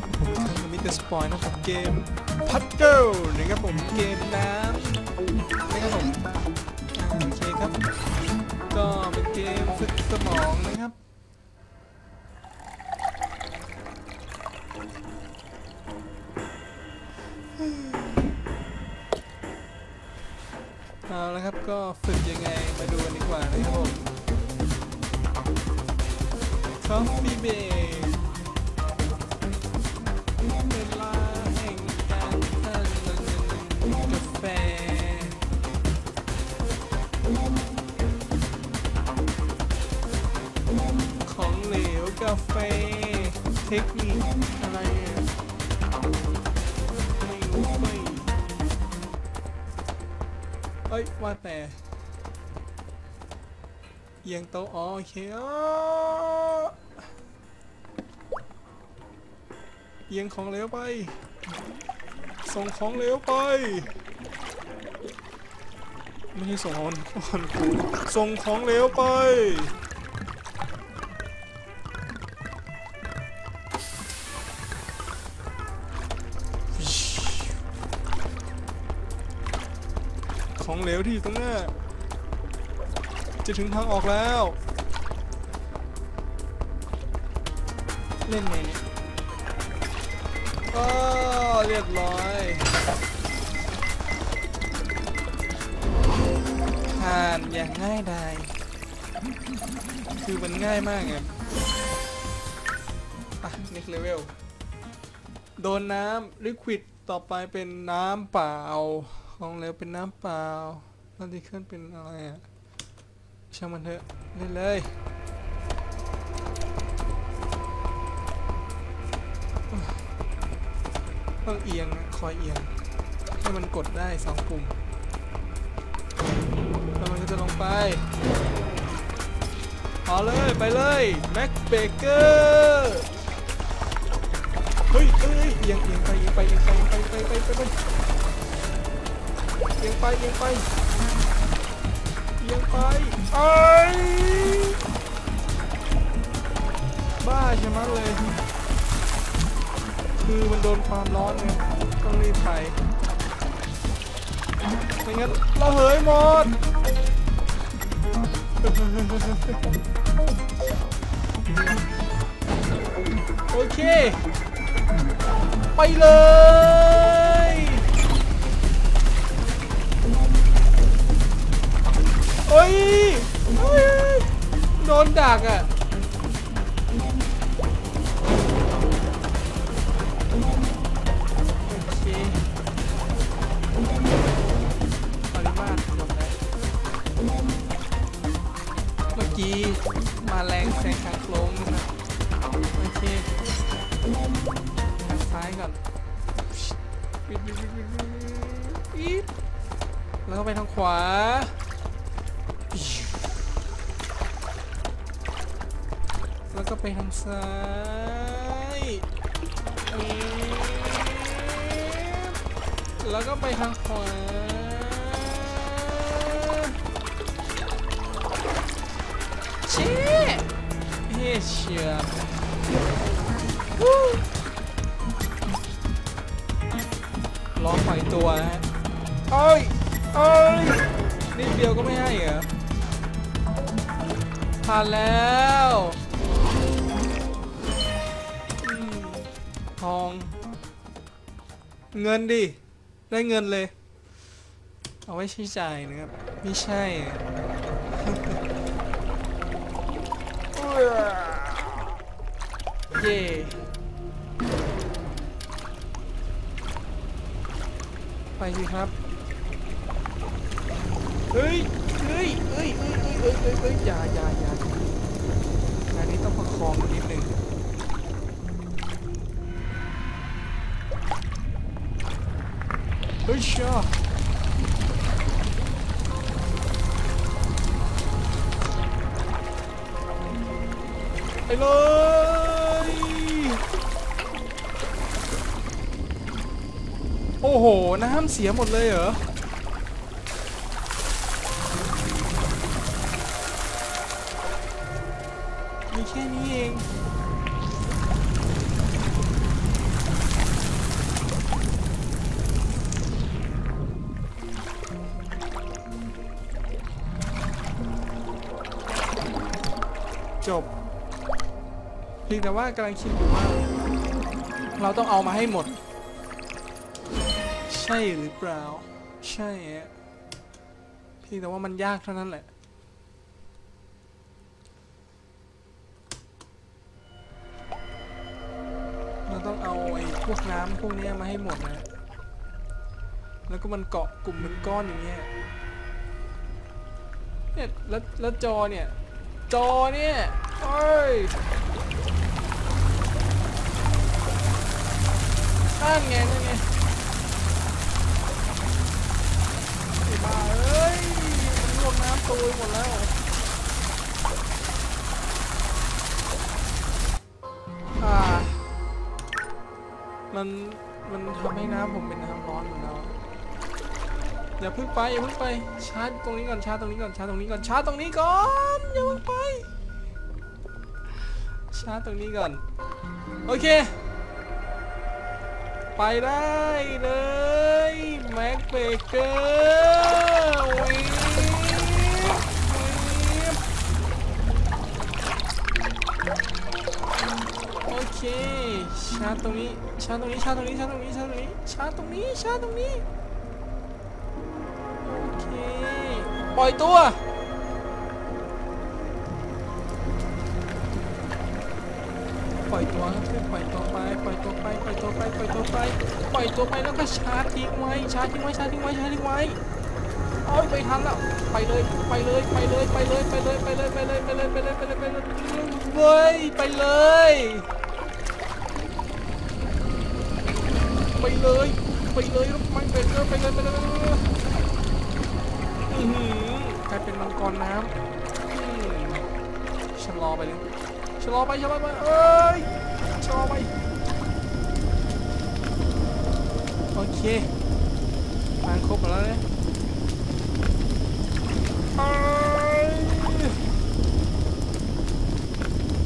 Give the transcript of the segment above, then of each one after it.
ครับผมมิเตอร์สปอยนะครับเกมพัดเกิลนะครับผมเกมน้ำนะครับผมอ่าโอเคครับ ก็เป็นเกมฝึกสมองนะครับเอาละครับก็ฝึก เทคนิคอะไรอะไม่รู้ไม่เอ้ย ว่าแต่เอียงโต๊ะอ๋อโอเคเอียงของเหลวไป ส่งของเหลวไป ไม่ใช่ส่งของคนส่งของเหลวไป เหลวที่อยู่ตรงหน้า จะถึงทางออกแล้ว เล่นไงเนี่ยก็เรียบร้อยผ่านอย่างง่ายดายคือมันง่ายมากไงอะ next level โดนน้ำ liquid ต่อไปเป็นน้ำเปล่า ของเหลวเป็นน้ำเปล่าแล้วที่ขึ้นเป็นอะไรอะช่างมันเถอะเล่นเลยต้องเอียงอะคอยเอียง ให้มันกดได้สองปุ่มแล้วมันก็จะลงไปเอาเลยไปเลยแม็กเบเกอร์เฮ้ยเอ้ยเอียงเอียงไปเอียงไปเอียงไปเอียงไปไปไปไปไป เอียงไปเอียงไปเอียงไปเอ้ยบ้าใช่ไหมเลย คือมันโดนความร้อนไงต้องรีบไปไม่งั้นเราเหยหมดโอเค ไปเลย โอ้ยโอ้ยโดนดักอะเมื่อกี้มาแรงแซงทางโค้งนะโอเคทางซ้ายก่อนแล้วก็ไปทางขวา แล้วก็ไปทางซ้ายแล้วก็ไปทางขวาเชี่ยเฮ้ยเชียวล้อปล่อยตัวฮะเอ้ยเอ้ยนิดเดียวก็ไม่ให้เหรอ ผ่านแล้วทอง เงินดิ ได้เงินเลย เอาไว้ใช้จ่ายนะครับ ไม่ใช่เย่ไปสิครับ เฮ้ย เฮ้ย เฮ้ย เฮ้ย เฮ้ย เฮ้ย อย่าอย่าอย่า ต้องประคองนิดนึงเฮ้ยเชาไปเลยโอ้โห น้ำเสียหมดเลยเหรอ จบเพียงแต่ว่ากำลังคิดอยู่ว่า เราต้องเอามาให้หมด ใช่หรือเปล่า ใช่เพียงแต่ว่ามันยากเท่านั้นแหละเราต้องเอาไอ้พวกน้ำพวกนี้มาให้หมดนะ แล้วก็มันเกาะกลุ่มเป็นก้อนอย่างเงี้ยเนี่ยแล้วแล้วจอเนี่ย จอเนี่ยเอ้ยนั่นไงนั่นไงไอ้บ้าเอ้ย มันลวกน้ำตัวหมดแล้วอ่ามัน มันทำให้น้ำผมเป็นน้ำร้อนหมดแล้ว อย่าเพิ่งไปอย่าเพิ่งไปชาร์จตรงนี้ก่อนชาร์จตรงนี้ก่อนชาร์จตรงนี้ก่อนชาร์จตรงนี้ก่อนอย่าเพิ่งไปชาร์จตรงนี้ก่อนโอเค ไปได้เลยแม็กเบเกอร์วิโอเคชาร์จตรงนี้ชาร์จตรงนี้ชาร์จตรงนี้ชาร์จตรงนี้ชาร์จตรงนี้ชาร์จตรงนี้ชาร์จตรงนี้ ปล่อยตัว ปล่อยตัวครับเพื่อนปล่อยตัวไป ปล่อยตัวไป ปล่อยตัวไป ปล่อยตัวไป ปล่อยตัวไปแล้วก็ชาร์จทิ้งไว้ ชาร์จทิ้งไว้ ชาร์จทิ้งไว้ ชาร์จทิ้งไว้เอาไปทันแล้ว ไปเลย ไปเลย ไปเลย ไปเลย ไปเลย ไปเลย ไปเลย ไปเลย ไปเลย ไปเลย ไปเลยเว้ยไปเลย ไปเลย ไปเลยรถมันไปเลย ไปเลย ไปเลยไปเลยอื้อหือกลาย เป็นมังกรน้ำอืมชะลอไปเลยชะลอไปชะลอไปเอ้ยชะลอไปโอเคทางครบหมดแล้วเนี่ยเอ้ย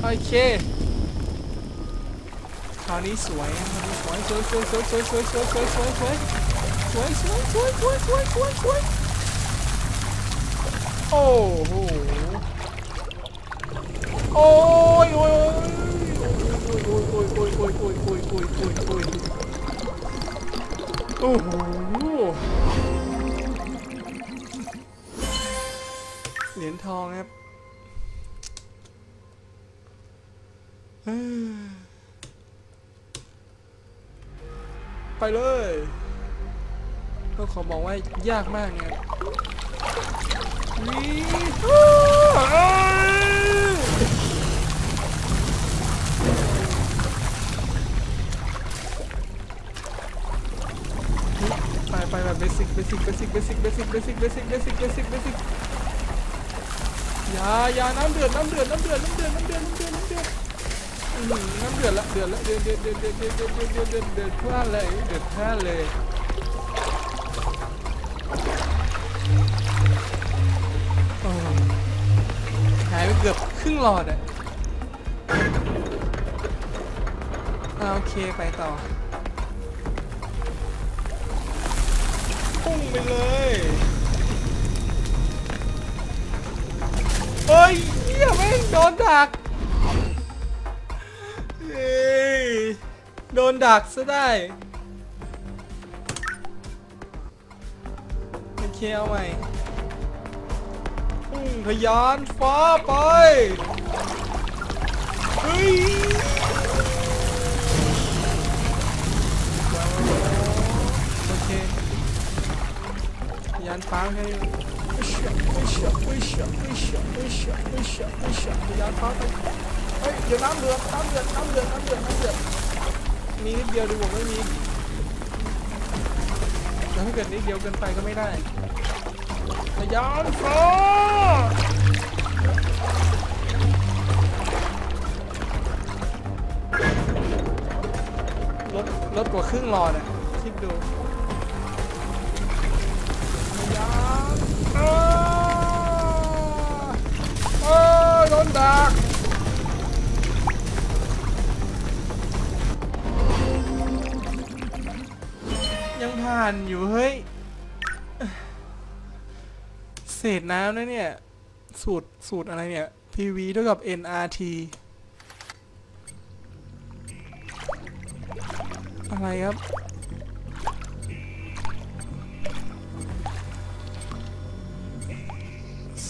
โอเคคราวนี้สวยนะคราวนี้สวยสวยสวยสวยสวยสวยสวยสวยสวยสวยสวยสวยสวยสวยสวยสวยสวย โอ้โหโอ้ยโอ้ยโอ้ยโอ้ยโอ้ยโอ้ยโอ้ยโอ้ยโอ้ยโอ้ยโอ้ยโอ้โหเหรียญทองครับเอ้ยไปเลยก็ขอบอกว่ายากมากไงวีฮู้เอ้ย ไปไปแบบเบสิกเบสิกเบสิกเบสิกเบสิกเบสิกเบสิกเบสิกเบสิกเบสิกอย่าอย่าน้ำเดือดน้ำเดือดน้ำเดือดน้ำเดือดน้ำเดือดน้ำเดือดน้ำเดือดอื้อหือน้ำเดือดละเดือดละเดือดเดือดเดือดเดือดเดือดเดือดเดือดเดือดเดือดเดือดพล่านเลยเดือดพล่านเลย ไปเกือบครึ่งหลอดอะอ่าโอเคไปต่อพุ่งไปเลยเฮ้ยเหี้ยแม่งโดนดักเอ้ยโดนดักซะได้โอเคเอาใหม่ พุ่งทะยานฟ้าไปเฮ้ยโอเคทะยานฟ้าให้วิชาวิชาวิชาวิชาวิชาวิชาวิชาทะยานฟ้าไปเฮ้ยเดี๋ยวน้ำเดือดน้ำเดือดน้ำเดือดน้ำเดือดน้ำเดือดมีนิดเดียวดีกว่าไม่มีแล้วถ้าเกิดนิดเดียวเกินไปก็ไม่ได้ ยานฟ้าลดลดกว่าครึ่งหลอดอะคิดดูยานอ้าเอ้ยโดนดักยังผ่านอยู่เฮ้ย ศษน้ำนะเนี่ย สูตร สูตรอะไรเนี่ย PV เท่ากับ NRT อะไรครับ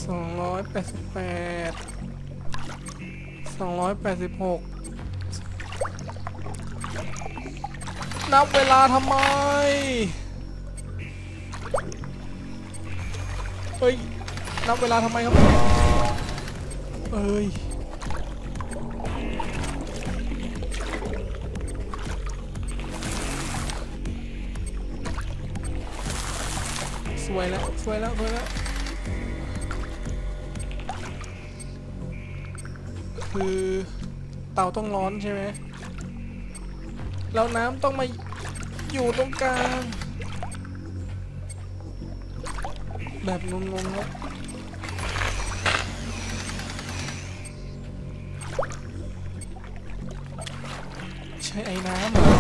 สองร้อยแปดสิบแปดสองร้อยแปดสิบหกนับเวลาทำไม ฮ้ย นับเวลาทำไมครับ เอ้ย สวยแล้ว สวยแล้ว สวยแล้ว คือเตาต้องร้อนใช่ไหมแล้วน้ำต้องมาอยู่ตรงกลาง แบบงงๆแล้วใช้ไอ้น้ำเหรอ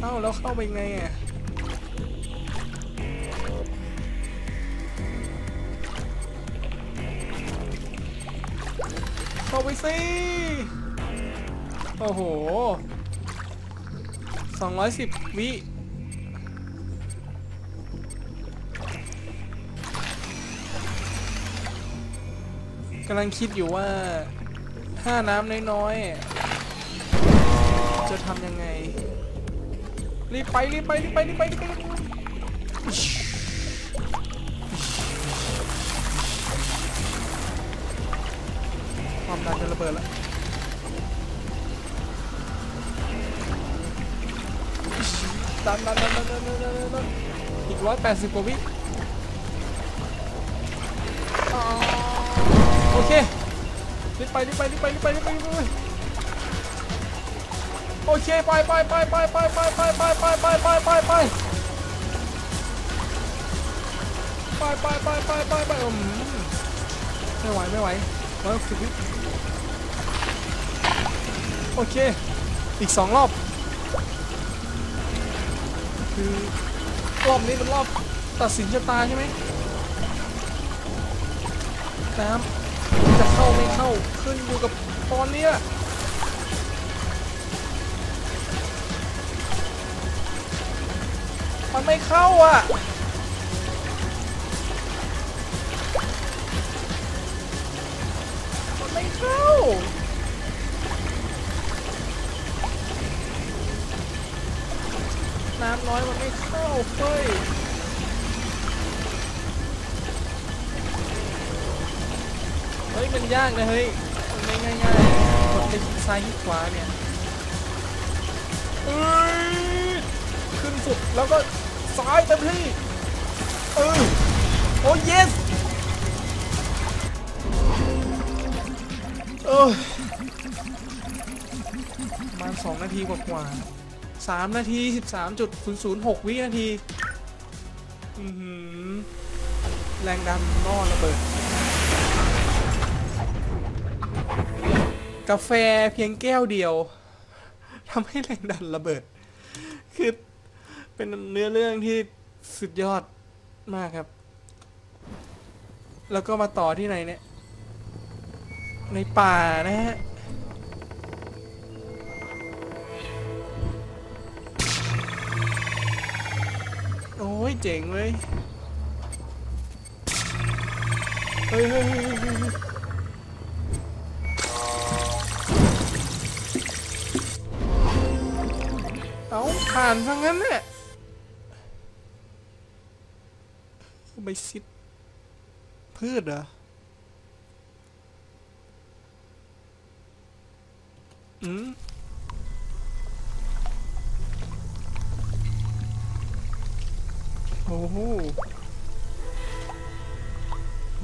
เอ้าแล้วเข้าไปไงอะเข้าไปสิ โอ้โห 210 วิ กำลังคิดอยู่ว่าถ้าน้ำน้อยๆ จะทำยังไง รีบไป รีบไป รีบไป รีบไป รีไปความดันจะระเบิดแล้วดันดันดันดันดันดันอีกร้อยแปดสิบกว่าวิ โอเครีบไปรีบไปรีบไปรีบไปรีบไปรีบไปโอเคไปไปไปไปไปไปไปไปไปไปไปไปไปไปไปไปไปไปไปอืมไม่ไหวไม่ไหวร้อยหกสิบวิโอเค อีกสองรอบ คือรอบนี้เป็นรอบตัดสินชะตาใช่ไหมน้ำ เข้าไม่เข้าขึ้นอยู่กับตอนเนี้ยมันไม่เข้าอะมันไม่เข้าน้ำน้อยมันไม่เข้าเฟ้ย มันยากนะเฮ้ยมันไม่ง่ายๆกดไปซ้ายขวาเนี่ยเอ้ยขึ้นสุดแล้วก็ซ้ายเต็มที่เออโอ้ yes เออประมาณสองนาทีกว่าๆสามนาทีสิบสามจุดศูนย์ศูนย์หกวินาทีอือหือแรงดันนอระเบิด กาแฟเพียงแก้วเดียวทำให้แรงดันระเบิด คือเป็นเนื้อเรื่องที่สุดยอดมากครับ แล้วก็มาต่อที่ไหนเนี่ย ในป่านะฮะโอ้ยเจ๋งเว้ยเฮ้ย เอาผ่านซะงั้นเนี่ยไปซิดพืชเหรออืมโอ้โห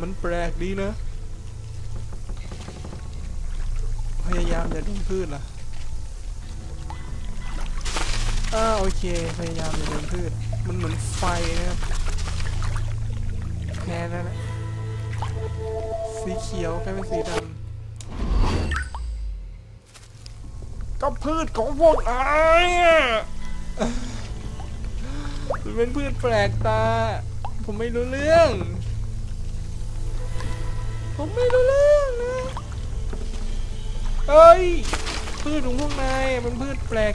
มันแปลกดีนะ พยายามอย่าโดนพืชล่ะ อ่าโอเคพยายามอย่าโดนพืชมันเหมือนไฟนะครับแค่นั้นะสีเขียวกลายเป็นสีดำก็พืชของพวกนายอะมันเป็นพืชแปลกตา ผมไม่รู้เรื่อง ผมไม่รู้เรื่องนะเอ้ยพืชของพวกนายมันพืชแปลก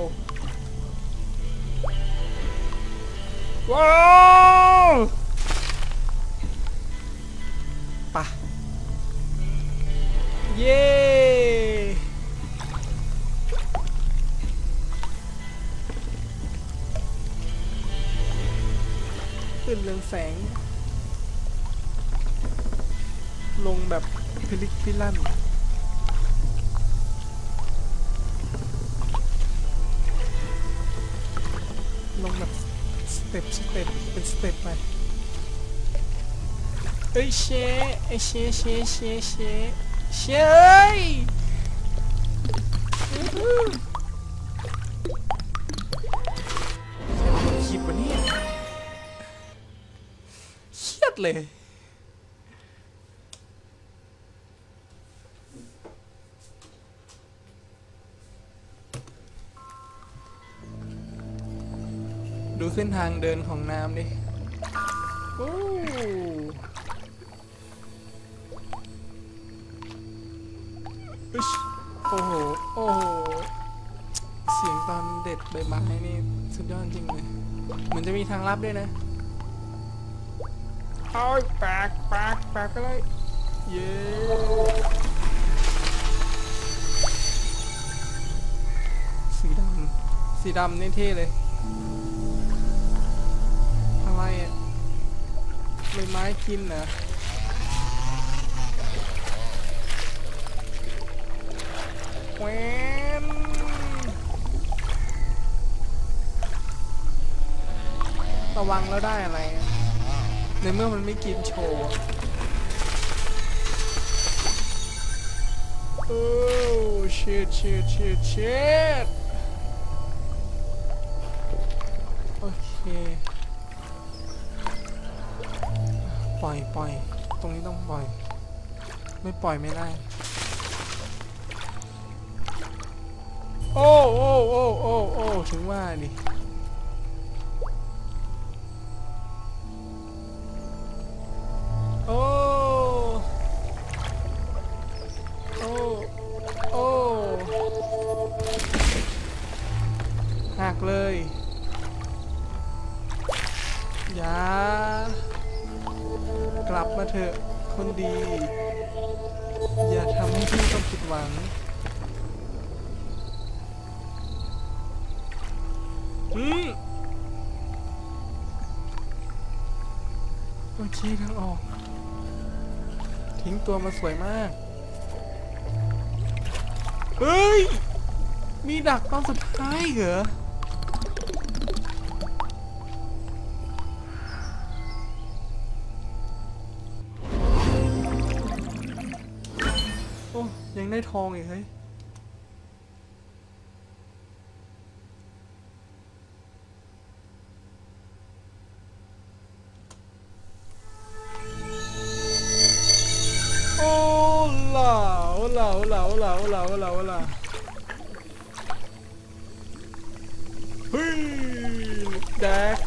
ว้าวปะเย้ขึ้นเรืองแสง ลงแบบพลิกพิลั่น เต็ปสเต็ปเป็นสเต็ปไปเอ้ยเชเอ้ยเชเชเชเชเชเอ้ยคิดวะเนี่ยเครียดเลย ดูเส้นทางเดินของน้ำดิโอ้อึ๊ชโอ้โห โอ้โห เสียงตอนเด็ดใบไม้นี่สุดยอดจริงเลย เหมือนจะมีทางลับด้วยนะเอาแปลกแปลกแปลกอะไรเย้สีดำ สีดำนี่เท่เลย ไรอ่ไม้กินเหรอแหวนระวังแล้วได้อะไร ในเมื่อมันไม่กินโชว์โอ้ชิดชิดชิดชิดโอเค ปล่อยปล่อยตรงนี้ต้องปล่อย ไม่ปล่อยไม่ได้ โอ้โอ้โอ้โอ้โอ้ถึงว่าดิโอ้โอ้โอ้หักเลยยา มาเถอะคนดี อย่าทำให้พี่ต้องผิดหวัง อืมโอเคทางออก ทิ้งตัวมาสวยมาก เฮ้ย มีดักตอนสุดท้ายเหรอ ยังได้ทองอีกเฮ้ยโอ้ล่ะโอ้ล่ะโอ้ล่ะโอ้ล่ะโอ้ล่ะโอ้ล่ะโอ้ล่ะเฮ้ยแดก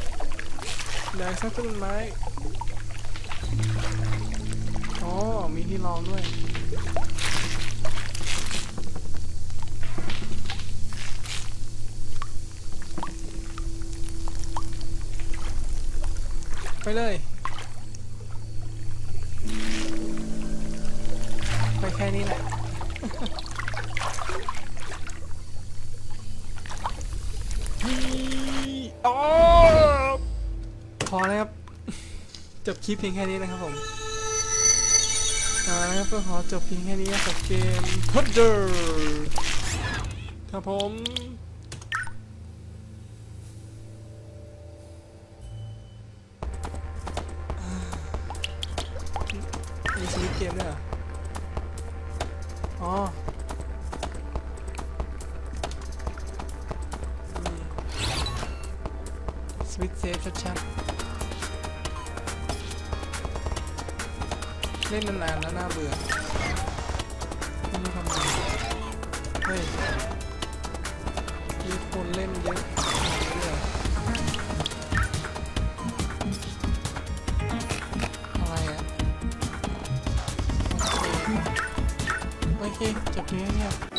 แดกสักต้นไม้อ๋อมีที่รองด้วย ไปเลย ไปแค่นี้แหละฮีอ๋อพอแล้วครับ จบคลิปเพียงแค่นี้นะครับผมเอาละครับก็ขอจบเพียงแค่นี้กับเกม p u d d e r ครับผม มเนี่ยอ๋อสวิตเซฟชัดๆเล่นนานๆแล้วน่าเบื่อไม่ทำไมเฮ้ยมีคนเล่นเยอะเลย โอเ